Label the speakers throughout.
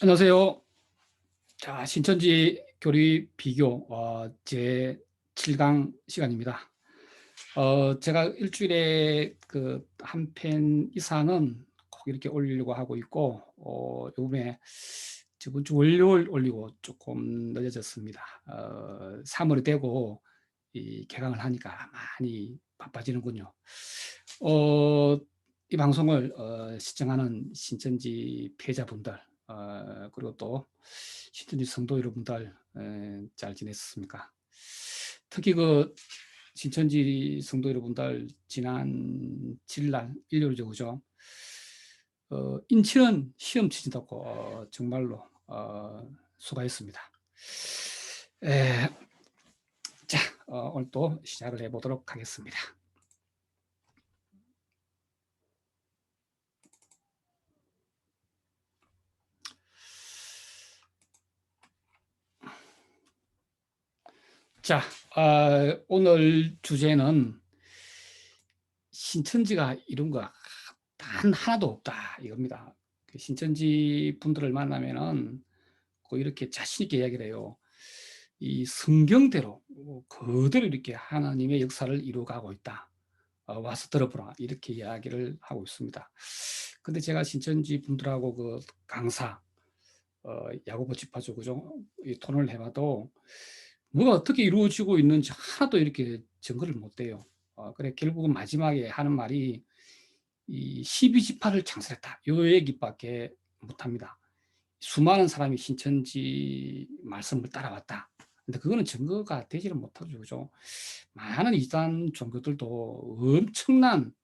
Speaker 1: 안녕하세요. 자, 신천지 교리 비교 어, 제 7강 시간입니다. 어, 제가 일주일에 그 한 편 이상은 꼭 이렇게 올리려고 하고 있고 어, 요번에 저번 주 월요일 올리고 조금 늦어졌습니다. 어, 3월이 되고 이 개강을 하니까 많이 바빠지는군요. 어, 이 방송을 어, 시청하는 신천지 피해자분들 어, 그리고 또 신천지 성도 여러분들 에, 잘 지냈습니까? 특히 그 신천지 성도 여러분들 지난 7날 일요일이죠, 그죠? 어, 인치는 시험 치신다고 어, 정말로 어, 수고했습니다. 에, 자, 어, 오늘 또 시작을 해보도록 하겠습니다. 자, 어, 오늘 주제는 신천지가 이룬 거단 하나도 없다 이겁니다. 그 신천지 분들을 만나면은 꼭 이렇게 자신 있게 이야기를 해요. 이 성경대로 그대로 이렇게 하나님의 역사를 이루어가고 있다. 어, 와서 들어보라 이렇게 이야기를 하고 있습니다. 근데 제가 신천지 분들하고 그 강사 어, 야구보 집화죠 그죠? 이 토론을 해봐도 뭐가 어떻게 이루어지고 있는지 하나도 이렇게 증거를 못 대요. 어, 그래 결국은 마지막에 하는 말이 이 12지파를 창설했다. 요 얘기밖에 못합니다. 수많은 사람이 신천지 말씀을 따라왔다. 근데 그거는 증거가 되지를 못하죠. 그죠? 많은 이단 종교들도 엄청난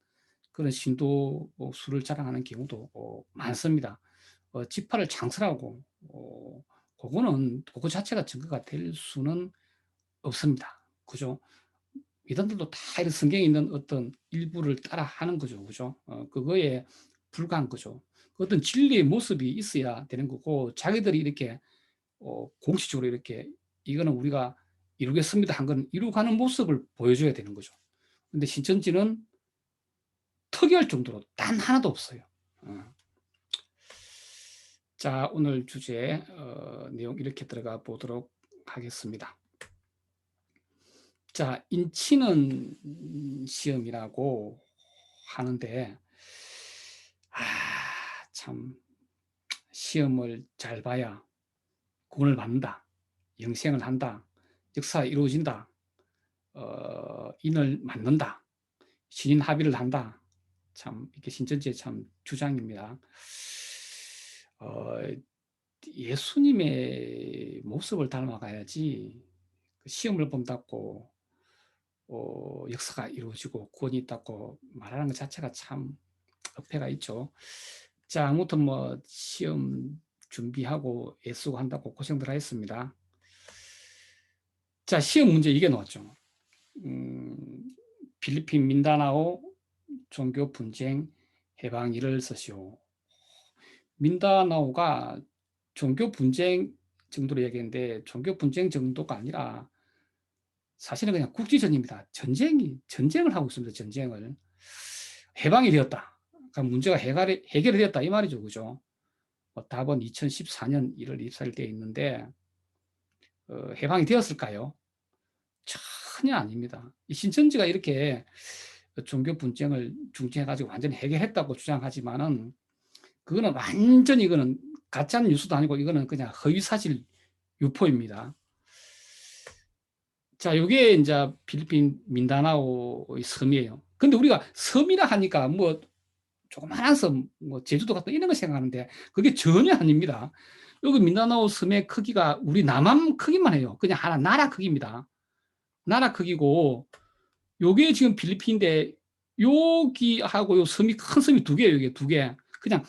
Speaker 1: 그런 신도 수를 자랑하는 경우도 어, 많습니다. 어, 지파를 창설하고 어, 그거는 그거 자체가 증거가 될 수는 없습니다. 그죠? 이단들도 다 이런 성경에 있는 어떤 일부를 따라 하는 거죠. 그죠? 어, 그거에 불과한 거죠. 그 어떤 진리의 모습이 있어야 되는 거고, 자기들이 이렇게, 어, 공식적으로 이렇게, 이거는 우리가 이루겠습니다 한 건 이루가는 모습을 보여줘야 되는 거죠. 근데 신천지는 특이할 정도로 단 하나도 없어요. 어. 자, 오늘 주제 어, 내용 이렇게 들어가 보도록 하겠습니다. 자, 인치는 시험이라고 하는데, 아, 참, 시험을 잘 봐야 구원을 받는다. 영생을 한다. 역사가 이루어진다. 어, 인을 맞는다. 신인 합의를 한다. 참, 이게 신천지의 참 주장입니다. 어, 예수님의 모습을 닮아가야지 그 시험을 본다고 어, 역사가 이루어지고 구원이 있다고 말하는 것 자체가 참 어폐가 있죠. 자, 아무튼 뭐 시험 준비하고 애쓰고 한다고 고생들 하셨습니다. 자, 시험 문제 이게 나왔죠. 음, 필리핀 민다나오 종교 분쟁 해방일을 쓰시오. 민다나오가 종교 분쟁 정도로 얘기했는데 종교 분쟁 정도가 아니라 사실은 그냥 국지전입니다. 전쟁이 전쟁을 하고 있습니다. 전쟁을 해방이 되었다. 그러니까 문제가 해결이, 해결이 되었다 이 말이죠, 그죠? 뭐 답은 2014년 1월 24일 되어 있는데 어, 해방이 되었을까요? 전혀 아닙니다. 이 신천지가 이렇게 종교 분쟁을 중재해가지고 완전히 해결했다고 주장하지만은 그거는 완전히 이거는 가짜 뉴스도 아니고 이거는 그냥 허위사실 유포입니다. 자, 요게 이제 필리핀 민다나오의 섬이에요. 근데 우리가 섬이라 하니까 뭐 조그만한 섬, 뭐 제주도 같은 이런 거 생각하는데 그게 전혀 아닙니다. 여기 민다나오 섬의 크기가 우리 남한 크기만 해요. 그냥 하나 나라 크기입니다. 나라 크기고 요게 지금 필리핀인데 여기하고 요 섬이 큰 섬이 두 개예요. 이게 두 개. 그냥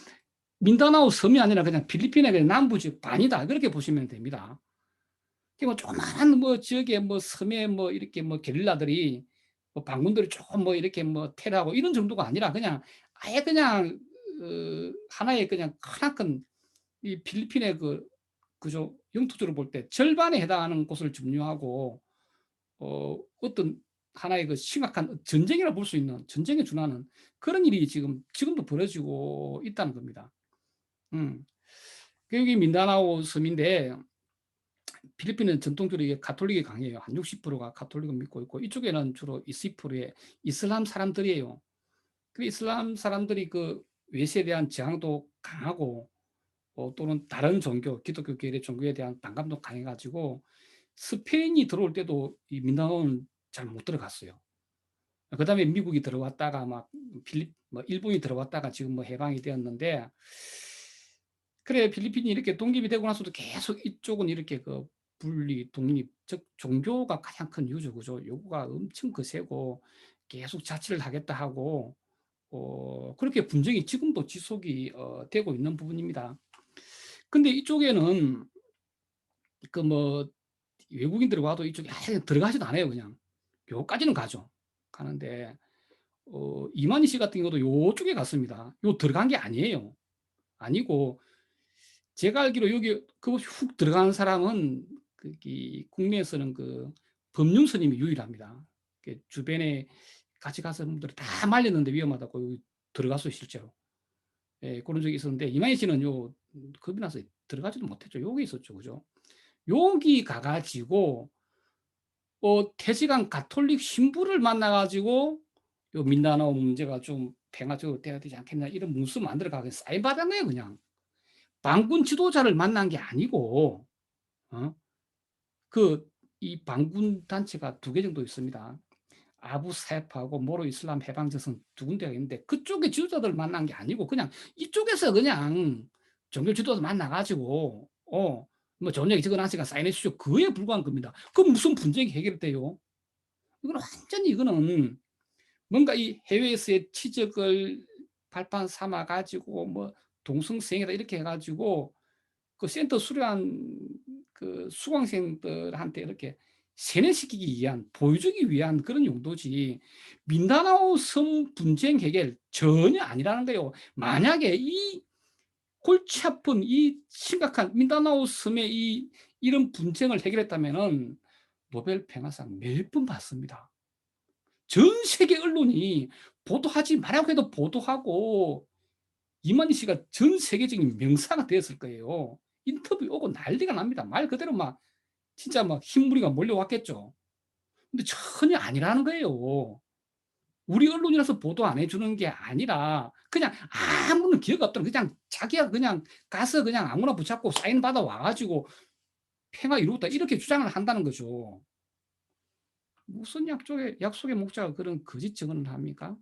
Speaker 1: 민다나오 섬이 아니라 그냥 필리핀의 그 남부지 반이다. 그렇게 보시면 됩니다. 뭐 조그마한 뭐 지역에 뭐 섬에 뭐 이렇게 뭐 게릴라들이 뭐 반군들이 조금 뭐 이렇게 뭐 테러하고 이런 정도가 아니라 그냥 아예 그냥 어, 하나의 그냥 크나큰 이 필리핀의 그 그죠 영토적으로 볼 때 절반에 해당하는 곳을 점유하고 어 어떤 하나의 그 심각한 전쟁이라 볼 수 있는 전쟁에 준하는 그런 일이 지금 지금도 벌어지고 있다는 겁니다. 음. 그 여기 민다나오 섬인데 필리핀은 전통적으로 이게 가톨릭이 강해요. 한 60%가 가톨릭을 믿고 있고 이쪽에는 주로 20%의 이슬람 사람들이에요. 그 이슬람 사람들이 그 외세에 대한 저항도 강하고 어, 또는 다른 종교, 기독교 계열의 종교에 대한 반감도 강해가지고 스페인이 들어올 때도 이 민다나오는 잘 못 들어갔어요. 그 다음에 미국이 들어왔다가 막 필립, 뭐 일본이 들어왔다가 지금 뭐 해방이 되었는데 그래 필리핀이 이렇게 독립이 되고 나서도 계속 이쪽은 이렇게 그 분리, 독립, 즉 종교가 가장 큰 이유죠. 그죠? 요구가 엄청 거세고 계속 자치를 하겠다 하고 어, 그렇게 분쟁이 지금도 지속이 어, 되고 있는 부분입니다. 근데 이쪽에는 그 뭐 외국인들이 와도 이쪽에 아예 들어가지도 않아요. 그냥 요까지는 가죠. 가는데 어, 이만희 씨 같은 경우도 요쪽에 갔습니다. 요 들어간 게 아니에요. 아니고 제가 알기로 여기 그훅 들어가는 사람은 그 국내에서는 그 법륜 스님이 유일합니다. 주변에 같이 가서 분들이 다 말렸는데 위험하다고 들어갔어요 실제로. 예, 그런 적이 있었는데 이만희 씨는 요 겁이 나서 들어가지도 못했죠. 여기 있었죠, 그죠? 여기 가가지고 어, 태지강 가톨릭 신부를 만나가지고 요 민다나오 문제가 좀 평화적으로 돼야 되지 않겠냐 이런 문수 만들어 가서 사인 받은 거예요, 그냥. 반군 지도자를 만난 게 아니고 어? 그이 반군 단체가 두 개 정도 있습니다. 아부 사이프하고 모로 이슬람 해방전선 두 군데가 있는데 그쪽의 지도자들 만난 게 아니고 그냥 이쪽에서 그냥 종교 지도자 만나가지고 어뭐 좋은 얘기 적어놨으니까 사인해 주시오 그에 불과한 겁니다. 그 무슨 분쟁이 해결돼요? 이건 완전히 이거는 뭔가 이 해외에서의 치적을 발판 삼아 가지고 뭐 동승생이다 이렇게 해가지고 그 센터 수료한 그 수강생들한테 이렇게 세뇌시키기 위한 보여주기 위한 그런 용도지 민다나오 섬 분쟁 해결 전혀 아니라는 거예요. 만약에 이 골치 아픈 이 심각한 민다나오 섬의 이 이런 분쟁을 해결했다면은 노벨 평화상 몇 번 받습니다. 전 세계 언론이 보도하지 말라고 해도 보도하고 이만희 씨가 전 세계적인 명사가 되었을 거예요. 인터뷰 오고 난리가 납니다. 말 그대로 막 진짜 막 흰무리가 몰려왔겠죠. 근데 전혀 아니라는 거예요. 우리 언론이라서 보도 안 해주는 게 아니라 그냥 아무런 기억 없더라. 그냥 자기가 그냥 가서 그냥 아무나 붙잡고 사인 받아 와가지고 폐가 이루었다 이렇게 주장을 한다는 거죠. 무슨 약속의 약속의 목자가 그런 거짓 증언을 합니까?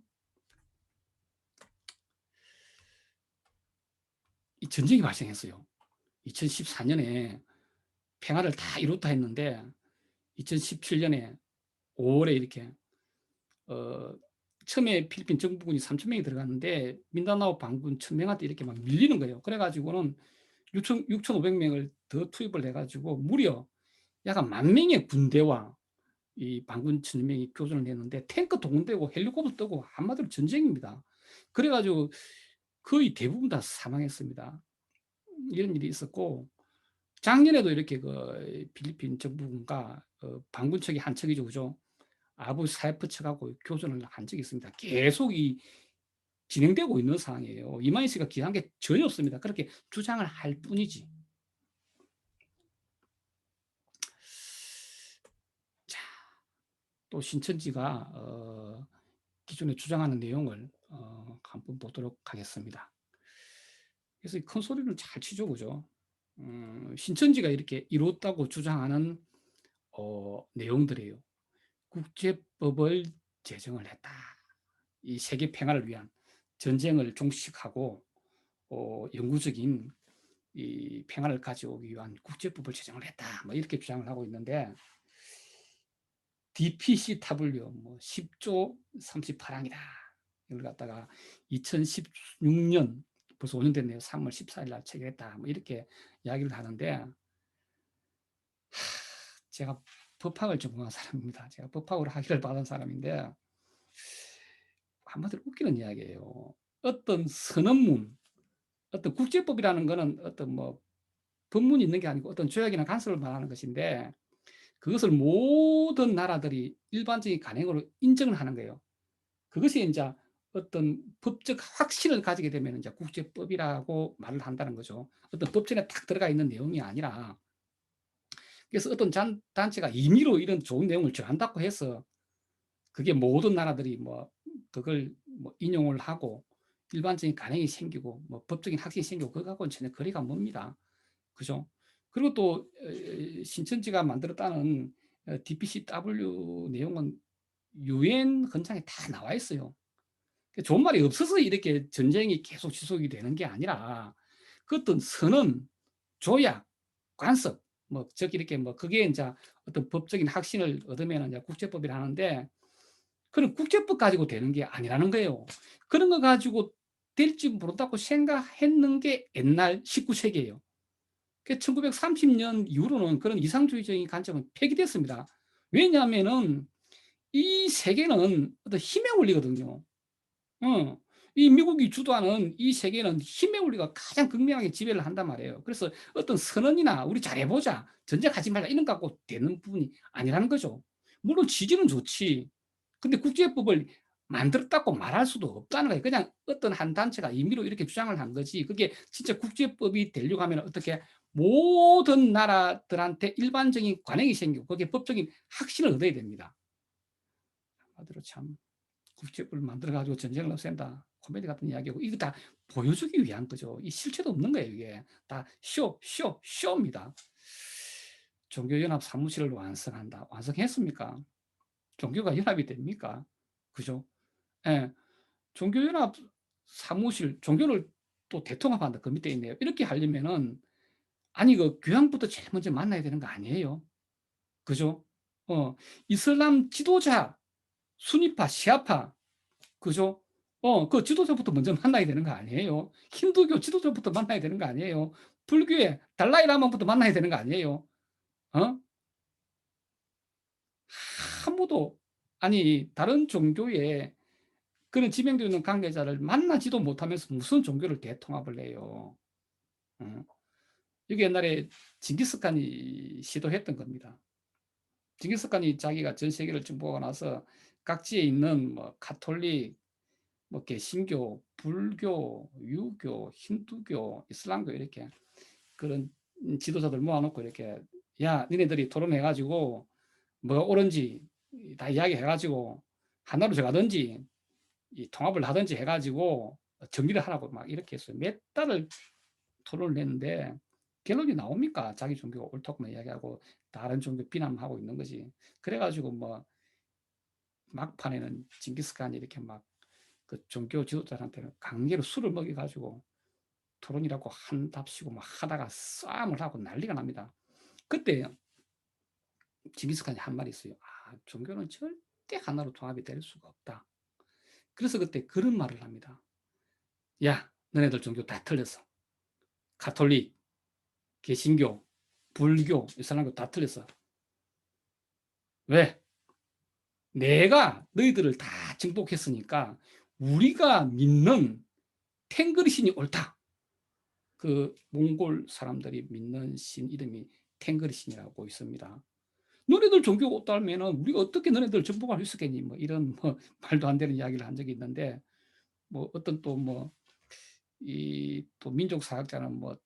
Speaker 1: 이 전쟁이 발생했어요. 2014년에 평화를 다 이뤘다 했는데 2017년에 5월에 이렇게 어 처음에 필리핀 정부군이 3천 명이 들어갔는데 민다나오 반군 1,000명한테 이렇게 막 밀리는 거예요. 그래가지고는 6천 6,500명을 더 투입을 해가지고 무려 약만 명의 군대와 이 반군 1,000명이 교전을 했는데 탱크 동원되고 헬리콥터 뜨고 한마디로 전쟁입니다. 그래가지고 거의 대부분 다 사망했습니다. 이런 일이 있었고 작년에도 이렇게 그 필리핀 정부군과 어 반군 측이 한 척이죠, 그죠? 아부 사이프 측하고 교전을 한 적이 있습니다. 계속 이 진행되고 있는 상황이에요. 이만희 씨가 기한 게 전혀 없습니다. 그렇게 주장을 할 뿐이지. 자, 또 신천지가 어, 기존에 주장하는 내용을 어, 한번 보도록 하겠습니다. 그래서 큰 소리를 잘 치죠, 그죠? 음, 신천지가 이렇게 이뤘다고 주장하는 어, 내용들이에요. 국제법을 제정을 했다. 이 세계 평화를 위한 전쟁을 종식하고 어, 영구적인 이 평화를 가져오기 위한 국제법을 제정을 했다. 뭐 이렇게 주장을 하고 있는데 DPCW 뭐 10조 38항이다. 이걸 갖다가 2016년 벌써 5년 됐네요. 3월 14일 날 체결했다. 뭐 이렇게 이야기를 하는데 하, 제가 법학을 전공한 사람입니다. 제가 법학으로 학위를 받은 사람인데 한마디로 웃기는 이야기예요. 어떤 선언문, 어떤 국제법이라는 것은 어떤 뭐 법문이 있는 게 아니고 어떤 조약이나 간섭을 말하는 것인데 그것을 모든 나라들이 일반적인 간행으로 인정을 하는 거예요. 그것이 이제 어떤 법적 확신을 가지게 되면 이제 국제법이라고 말을 한다는 거죠. 어떤 법전에 딱 들어가 있는 내용이 아니라 그래서 어떤 잔, 단체가 임의로 이런 좋은 내용을 전한다고 해서 그게 모든 나라들이 뭐 그걸 뭐 인용을 하고 일반적인 간행이 생기고 뭐 법적인 확신이 생기고 그거하고는 전혀 거리가 멉니다. 그죠? 그리고 또 신천지가 만들었다는 DPCW 내용은 유엔 헌장에 다 나와 있어요. 좋은 말이 없어서 이렇게 전쟁이 계속 지속이 되는 게 아니라 그 어떤 선언, 조약, 관습, 뭐, 즉, 이렇게 뭐, 그게 이제 어떤 법적인 확신을 얻으면 이제 국제법이라 하는데 그런 국제법 가지고 되는 게 아니라는 거예요. 그런 거 가지고 될지 모른다고 생각했는 게 옛날 19세기예요. 1930년 이후로는 그런 이상주의적인 관점은 폐기됐습니다. 왜냐하면은 이 세계는 어떤 힘의 원리거든요. 어, 이 미국이 주도하는 이 세계는 힘의 원리가 가장 극명하게 지배를 한단 말이에요. 그래서 어떤 선언이나 우리 잘해보자, 전쟁하지 말자 이런 갖고 되는 부분이 아니라는 거죠. 물론 지지는 좋지. 근데 국제법을 만들었다고 말할 수도 없다는 거예요. 그냥 어떤 한 단체가 임의로 이렇게 주장을 한 거지. 그게 진짜 국제법이 되려고 하면 어떻게 모든 나라들한테 일반적인 관행이 생기고 거기에 법적인 확신을 얻어야 됩니다. 한마디로 참 국제법을 만들어가지고 전쟁을 없앤다. 코미디 같은 이야기고 이거 다 보여주기 위한 거죠. 이 실체도 없는 거예요. 이게 다 쇼, 쇼, 쇼입니다. 종교연합 사무실을 완성한다. 완성했습니까? 종교가 연합이 됩니까? 그죠? 예. 종교연합 사무실, 종교를 또 대통합한다. 그 밑에 있네요. 이렇게 하려면은, 아니, 그 교황부터 제일 먼저 만나야 되는 거 아니에요? 그죠? 어, 이슬람 지도자, 순위파, 시아파, 그죠? 어, 그 지도자부터 먼저 만나야 되는 거 아니에요? 힌두교 지도자부터 만나야 되는 거 아니에요? 불교의 달라이라마부터 만나야 되는 거 아니에요? 어? 아무도 아니 다른 종교에 그런 지명되어 있는 관계자를 만나지도 못하면서 무슨 종교를 대통합을 해요. 어? 이게 옛날에 징기스칸이 시도했던 겁니다. 징기스칸이 자기가 전 세계를 정복하고 나서 각지에 있는 뭐 카톨릭, 뭐 개신교, 불교, 유교, 힌두교, 이슬람교 이렇게 그런 지도자들 모아놓고 이렇게 야 니네들이 토론해가지고 뭐가 옳은지 다 이야기해가지고 하나로 정하든지 이 통합을 하든지 해가지고 정리를 하라고 막 이렇게 해서 몇 달을 토론을 했는데 결론이 나옵니까? 자기 종교가 옳다고만 이야기하고 다른 종교 비난하고 있는 거지. 그래가지고 뭐 막판에는 징기스칸이 이렇게 막 그 종교 지도자한테는 강제로 술을 먹여가지고 토론이라고 한답시고 막 하다가 싸움을 하고 난리가 납니다. 그때 징기스칸이 한 말이 있어요. 아, 종교는 절대 하나로 통합이 될 수가 없다. 그래서 그때 그런 말을 합니다. 야, 너네들 종교 다 틀렸어. 가톨릭, 개신교, 불교, 이슬람교 다 틀렸어. 왜? 내가 너희들을 다 정복했으니까 우리가 믿는 탱그리 신이 옳다. 그 몽골 사람들이 믿는 신 이름이 탱그리 신이라고 있습니다. 너네들 종교가 없다면은 우리가 어떻게 너네들 정복할 수 있겠니? 뭐 이런 뭐 말도 안 되는 이야기를 한 적이 있는데 뭐 어떤 또 뭐 이 또 민족 사학자는 뭐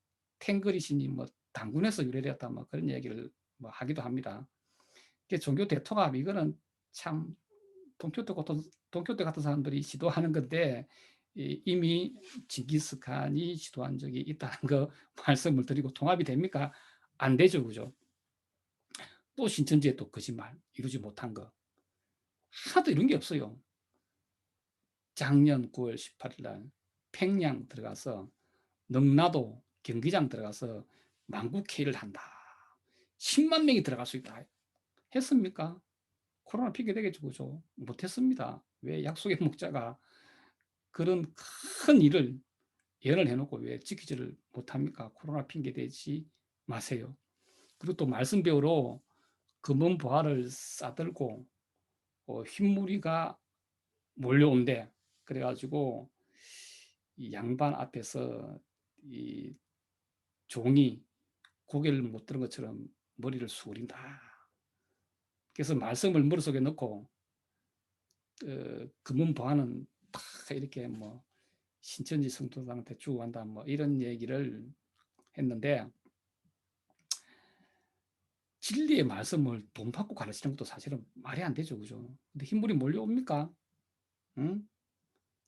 Speaker 1: 탱그리 신이 뭐 당군에서 유래되었다 뭐 그런 얘기를 뭐 하기도 합니다. 종교 대통합 이거는 참 동교대 같은 동교대 같은 사람들이 시도하는 건데 이미 징기스칸이 시도한 적이 있다는 거 말씀을 드리고 통합이 됩니까? 안 되죠, 그죠? 또 신천지에 또 거짓말 이루지 못한 거 하나도 이런 게 없어요. 작년 9월 18일 날 평양 들어가서 능라도 경기장 들어가서 만국 K를 한다. 10만 명이 들어갈 수 있다. 했습니까? 코로나 핑계 되겠죠, 그죠? 못했습니다. 왜 약속의 목자가 그런 큰 일을 예언을 해놓고 왜 지키지를 못합니까? 코로나 핑계 대지 마세요. 그리고 또 말씀 배우러 금은 보화를 싸들고 어, 흰무리가 몰려온대. 그래가지고 이 양반 앞에서 이 종이 고개를 못 들은 것처럼 머리를 수그린다. 그래서 말씀을 머릿속에 넣고 어, 금은 보화는 이렇게 뭐 신천지 성도들한테 주고 간다 뭐 이런 얘기를 했는데 진리의 말씀을 돈 받고 가르치는 것도 사실은 말이 안 되죠. 그죠? 근데 흰물이 몰려옵니까? 응?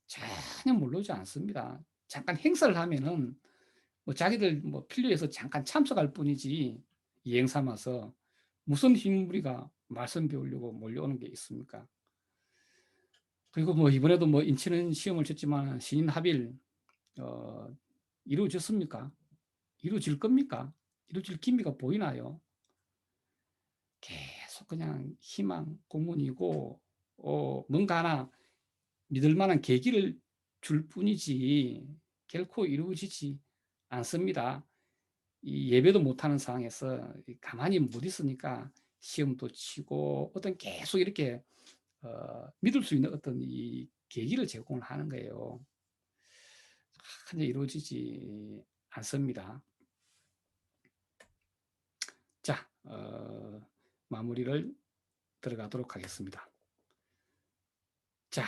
Speaker 1: 전혀 몰려오지 않습니다. 잠깐 행사를 하면은 뭐 자기들 뭐 필요해서 잠깐 참석할 뿐이지 이행 삼아서 무슨 흰무리가 말씀 배우려고 몰려오는 게 있습니까? 그리고 뭐 이번에도 뭐 인치는 시험을 쳤지만 신인 합일 어, 이루어졌습니까? 이루어질 겁니까? 이루어질 기미가 보이나요? 계속 그냥 희망 고문이고 어, 뭔가 하나 믿을 만한 계기를 줄 뿐이지 결코 이루어지지 않습니다. 이 예배도 못하는 상황에서 가만히 못 있으니까 시험도 치고 어떤 계속 이렇게 어, 믿을 수 있는 어떤 이 계기를 제공을 하는 거예요. 근데 이루어지지 않습니다. 자, 어, 마무리를 들어가도록 하겠습니다. 자,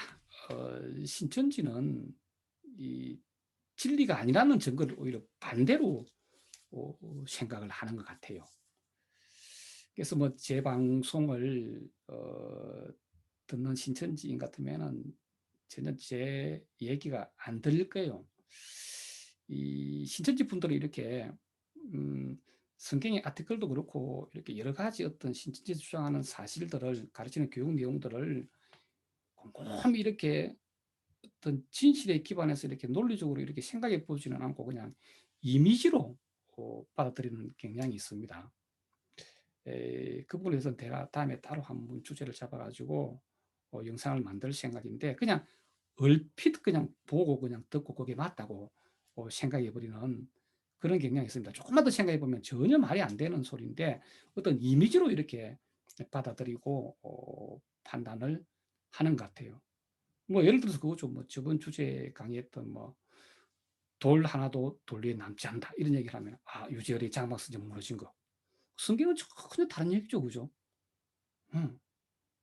Speaker 1: 어, 신천지는 이 진리가 아니라는 증거를 오히려 반대로 어, 생각을 하는 것 같아요. 그래서 뭐 제 방송을 어, 듣는 신천지인 같으면은 전혀 제 얘기가 안 들릴 거예요. 이 신천지 분들이 이렇게 음, 성경의 아티클도 그렇고 이렇게 여러 가지 어떤 신천지 주장하는 사실들을 가르치는 교육 내용들을 꼼꼼히 이렇게 어떤 진실에 기반해서 이렇게 논리적으로 이렇게 생각해 보지는 않고 그냥 이미지로 어, 받아들이는 경향이 있습니다. 에, 그 부분에 서 제가 다음에 따로 한번 주제를 잡아가지고 어, 영상을 만들 생각인데 그냥 얼핏 그냥 보고 그냥 듣고 그게 맞다고 어, 생각해 버리는 그런 경향이 있습니다. 조금만 더 생각해 보면 전혀 말이 안 되는 소리인데 어떤 이미지로 이렇게 받아들이고 어, 판단을 하는 것 같아요. 뭐 예를 들어서 그거죠. 뭐 저번 주제 강의했던 뭐 돌 하나도 돌 위에 남지 않다. 이런 얘기를 하면 아 유재열이 장막 쓰지 무너진 거. 성경은 전혀 다른 얘기죠 그죠? 음.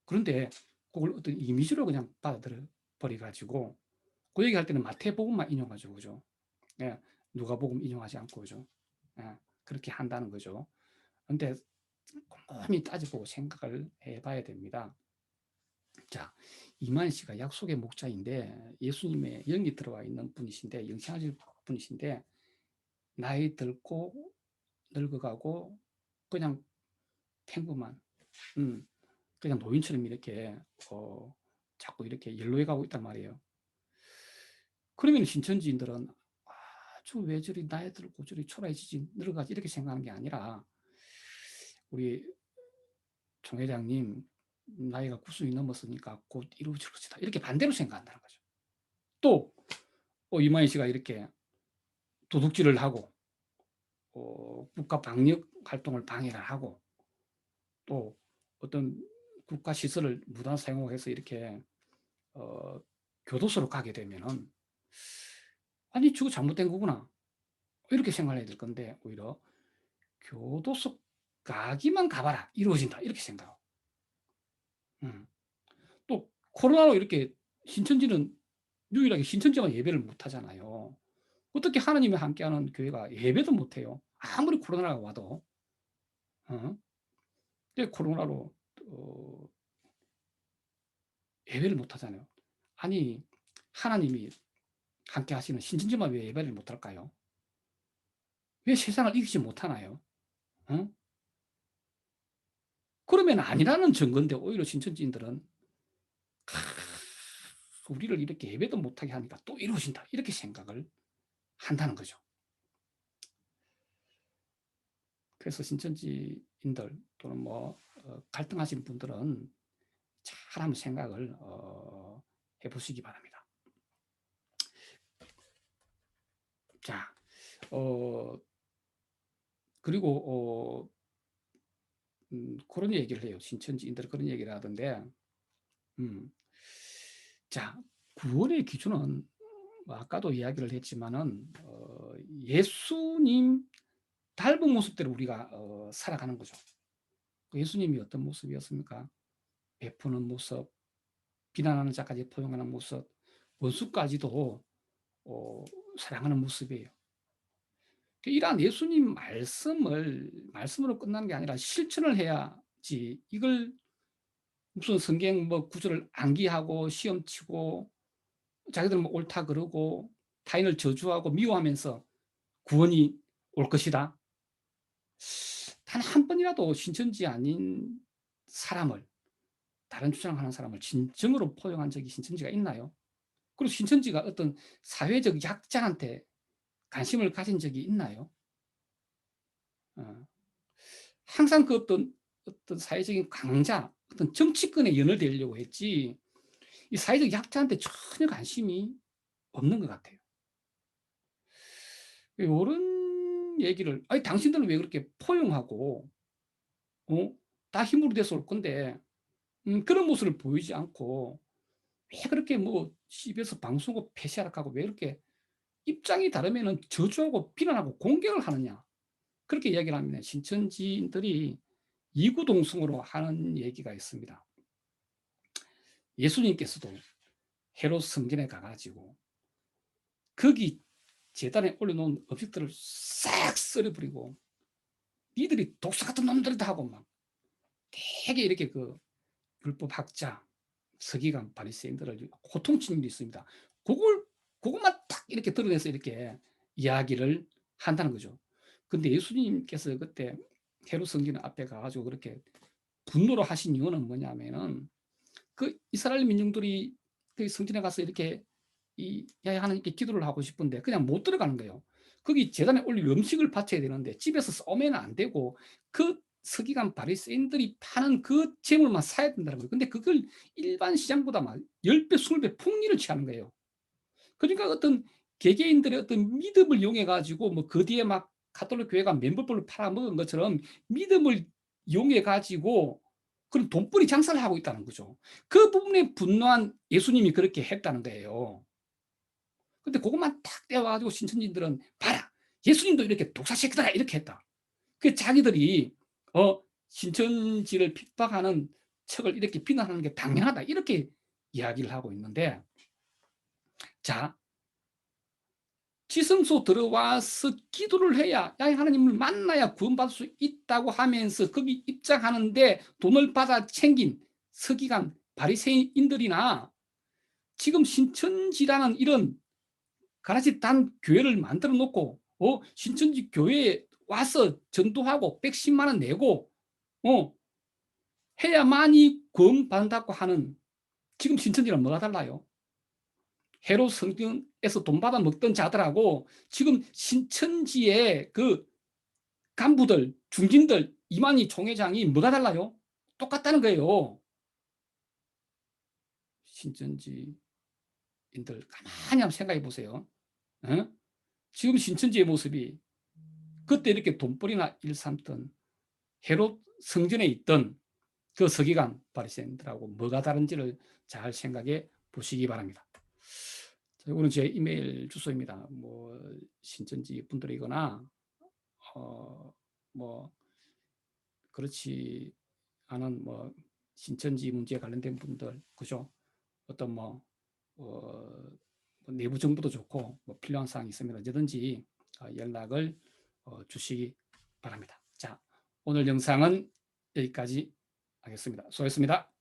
Speaker 1: 그런데 그걸 어떤 이미지로 그냥 받아들여 버려 가지고 그 얘기할 때는 마태복음만 인용하죠 그죠? 예, 누가복음 인용하지 않고 그죠? 예, 그렇게 한다는 거죠. 근데 꼼꼼히 따져보고 생각을 해봐야 됩니다 자 이만 씨가 약속의 목자인데 예수님의 영이 들어와 있는 분이신데 영생하실 분이신데 나이 들고 늙어가고 그냥 평범한 음, 그냥 노인처럼 이렇게 어, 자꾸 이렇게 연로해 가고 있단 말이에요. 그러면 신천지인들은 아주 왜 저리 나이 들고 저리 초라해지지 늙어가지 이렇게 생각하는 게 아니라 우리 총회장님 나이가 90이 넘었으니까 곧 이루어질 것이다. 이렇게 반대로 생각한다는 거죠. 또 어, 이만희 씨가 이렇게 도둑질을 하고 어, 국가 방역 활동을 방해를 하고 또 어떤 국가 시설을 무단 사용해서 이렇게 어, 교도소로 가게 되면은 아니 저거 잘못된 거구나 이렇게 생각해야 될 건데 오히려 교도소 가기만 가봐라 이루어진다 이렇게 생각하고 음. 또 코로나로 이렇게 신천지는 유일하게 신천지만 예배를 못 하잖아요. 어떻게 하나님이 함께하는 교회가 예배도 못 해요. 아무리 코로나가 와도. 어? 근데 코로나로 어, 예배를 못 하잖아요. 아니 하나님이 함께 하시는 신천지만 왜 예배를 못 할까요? 왜 세상을 이기지 못하나요? 어? 그러면 아니라는 증거인데 오히려 신천지인들은 우리를 이렇게 예배도 못하게 하니까 또 이루어진다 이렇게 생각을 한다는 거죠. 그래서 신천지인들 또는 뭐 어, 갈등하신 분들은 잘 한번 생각을 어, 해보시기 바랍니다. 자, 어, 그리고 어, 음, 그런 얘기를 해요. 신천지인들 그런 얘기를 하던데, 음, 자, 구원의 기준은 뭐 아까도 이야기를 했지만은 어, 예수님 닮은 모습대로 우리가 어, 살아가는 거죠. 그 예수님이 어떤 모습이었습니까? 베푸는 모습, 비난하는 자까지 포용하는 모습, 원수까지도 어, 사랑하는 모습이에요. 이러한 예수님 말씀을 말씀으로 끝나는 게 아니라 실천을 해야지 이걸 무슨 성경 뭐 구절을 암기하고 시험 치고 자기들 뭐 옳다 그러고 타인을 저주하고 미워하면서 구원이 올 것이다. 단 한 번이라도 신천지 아닌 사람을 다른 주장하는 사람을 진정으로 포용한 적이 신천지가 있나요? 그리고 신천지가 어떤 사회적 약자한테 관심을 가진 적이 있나요? 어. 항상 그 어떤 어떤 사회적인 강자, 어떤 정치권에 연을대려고 했지 이 사회적 약자한테 전혀 관심이 없는 것 같아요. 이런 얘기를 아니 당신들은 왜 그렇게 포용하고 어? 다 힘으로 돼서 올 건데 음, 그런 모습을 보이지 않고 왜 그렇게 뭐 집에서 방송국 폐쇄하라고 왜 이렇게 입장이 다르면 저주하고 비난하고 공격을 하느냐 그렇게 이야기를 하면 신천지인들이 이구동성으로 하는 얘기가 있습니다. 예수님께서도 헤롯 성전에 가가지고 거기 재단에 올려놓은 음식들을 싹 썰어버리고 니들이 독사 같은 놈들이다 하고 막 되게 이렇게 그 율법학자 서기관 바리새인들을 호통치는 일이 있습니다. 그걸 그것만 딱 이렇게 드러내서 이렇게 이야기를 한다는 거죠. 근데 예수님께서 그때 헤롯 성전 앞에 가가지고 그렇게 분노로 하신 이유는 뭐냐면은 그 이스라엘 민중들이 그 성전에 가서 이렇게 이 하나님께 기도를 하고 싶은데 그냥 못 들어가는 거예요. 거기 재단에 올릴 음식을 바쳐야 되는데 집에서 쏘면 안 되고 그 서기관 바리새인들이 파는 그 재물만 사야 된다는 거예요. 근데 그걸 일반 시장보다 막 10배, 20배 폭리를 취하는 거예요. 그러니까 어떤 개개인들의 어떤 믿음을 이용해 가지고 뭐 그 뒤에 막 가톨릭 교회가 멤버볼을 팔아먹은 것처럼 믿음을 이용해 가지고 그런 돈벌이 장사를 하고 있다는 거죠. 그 부분에 분노한 예수님이 그렇게 했다는 거예요. 근데 그것만 탁 떼어가지고 신천지들은 봐라 예수님도 이렇게 독사시키다 이렇게 했다. 그 자기들이 어 신천지를 핍박하는 척을 이렇게 비난하는 게 당연하다 이렇게 이야기를 하고 있는데 자 지성소 들어와서 기도를 해야 야 하나님을 만나야 구원받을 수 있다고 하면서 거기 입장하는데 돈을 받아 챙긴 서기관 바리새인들이나 지금 신천지라는 이런 가라지 단 교회를 만들어 놓고 어 신천지 교회에 와서 전도하고 110만 원 내고 어 해야만이 구원받는다고 하는 지금 신천지랑 뭐가 달라요? 헤롯 성경에서 돈 받아 먹던 자들하고 지금 신천지의 그 간부들, 중진들, 이만희 총회장이 뭐가 달라요? 똑같다는 거예요. 신천지인들 가만히 한번 생각해 보세요. 어? 지금 신천지의 모습이 그때 이렇게 돈벌이나 일삼던 헤롯 성전에 있던 그 서기관 바리새인들하고 뭐가 다른지를 잘 생각해 보시기 바랍니다. 이거는 제 이메일 주소입니다. 뭐 신천지 분들이거나 어 뭐 그렇지 않은 뭐 신천지 문제에 관련된 분들 그죠? 어떤 뭐, 어, 뭐 내부 정보도 좋고 뭐 필요한 사항이 있으면 언제든지 어, 연락을 어, 주시기 바랍니다. 자, 오늘 영상은 여기까지 하겠습니다. 수고했습니다.